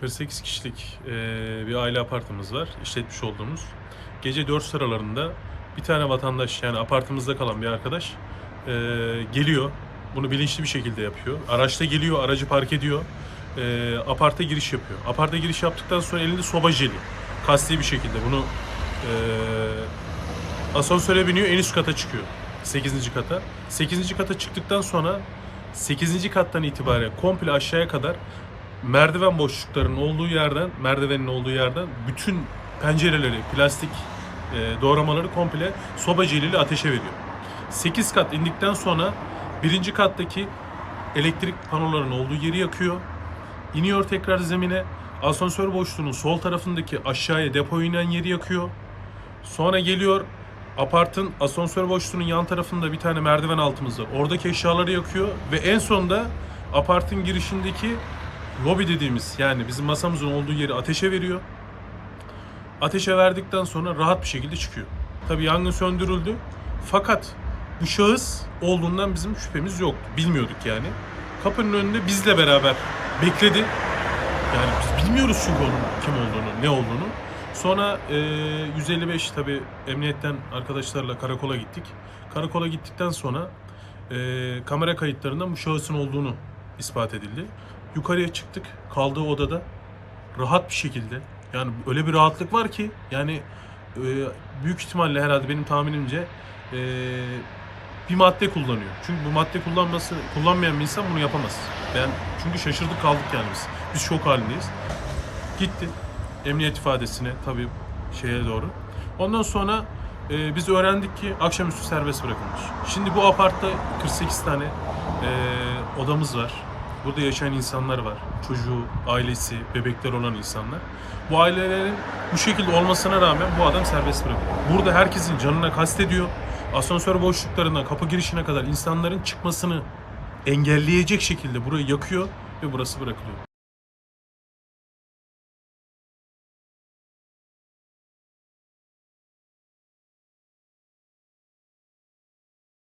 48 kişilik e, bir aile apartımız var, işletmiş olduğumuz. Gece 4 sıralarında bir tane vatandaş yani apartımızda kalan bir arkadaş e, geliyor. Bunu bilinçli bir şekilde yapıyor. Araçta geliyor, aracı park ediyor. E, aparta giriş yapıyor. Aparta giriş yaptıktan sonra elinde soba jeli. Kasti bir şekilde bunu asansöre biniyor, en üst kata çıkıyor. 8. kata. 8. kata çıktıktan sonra 8. kattan itibaren komple aşağıya kadar merdiven boşluklarının olduğu yerden, merdivenin olduğu yerden bütün pencereleri, plastik e, doğramaları komple soba jeliyle ateşe veriyor. 8 kat indikten sonra birinci kattaki elektrik panolarının olduğu yeri yakıyor. İniyor tekrar zemine. Asansör boşluğunun sol tarafındaki aşağıya depo inen yeri yakıyor. Sonra geliyor apartın asansör boşluğunun yan tarafında bir tane merdiven altımız var. Oradaki eşyaları yakıyor ve en sonunda apartın girişindeki lobi dediğimiz yani bizim masamızın olduğu yeri ateşe veriyor. Ateşe verdikten sonra rahat bir şekilde çıkıyor. Tabii yangın söndürüldü. Fakat bu şahıs olduğundan bizim şüphemiz yoktu. Bilmiyorduk yani. Kapının önünde bizle beraber bekledi. Yani biz bilmiyoruz çünkü onun kim olduğunu, ne olduğunu. Sonra e, 155 tabi emniyetten arkadaşlarla karakola gittik. Karakola gittikten sonra e, kamera kayıtlarından bu şahısın olduğunu ispat edildi. Yukarıya çıktık. Kaldığı odada rahat bir şekilde yani öyle bir rahatlık var ki yani e, büyük ihtimalle herhalde benim tahminimce e, bir madde kullanıyor. Çünkü bu madde kullanması kullanmayan bir insan bunu yapamaz. Ben çünkü şaşırdık kaldık yani biz. Biz şok halindeyiz. Gitti emniyet ifadesine tabii şeye doğru. Ondan sonra e, biz öğrendik ki akşamüstü serbest bırakılmış. Şimdi bu apartta 48 tane e, odamız var. Burada yaşayan insanlar var. Çocuğu, ailesi, bebekler olan insanlar. Bu ailelerin bu şekilde olmasına rağmen bu adam serbest bırakılıyor. Burada herkesin canına kastediyor. Asansör boşluklarından kapı girişine kadar insanların çıkmasını engelleyecek şekilde burayı yakıyor ve burası bırakılıyor.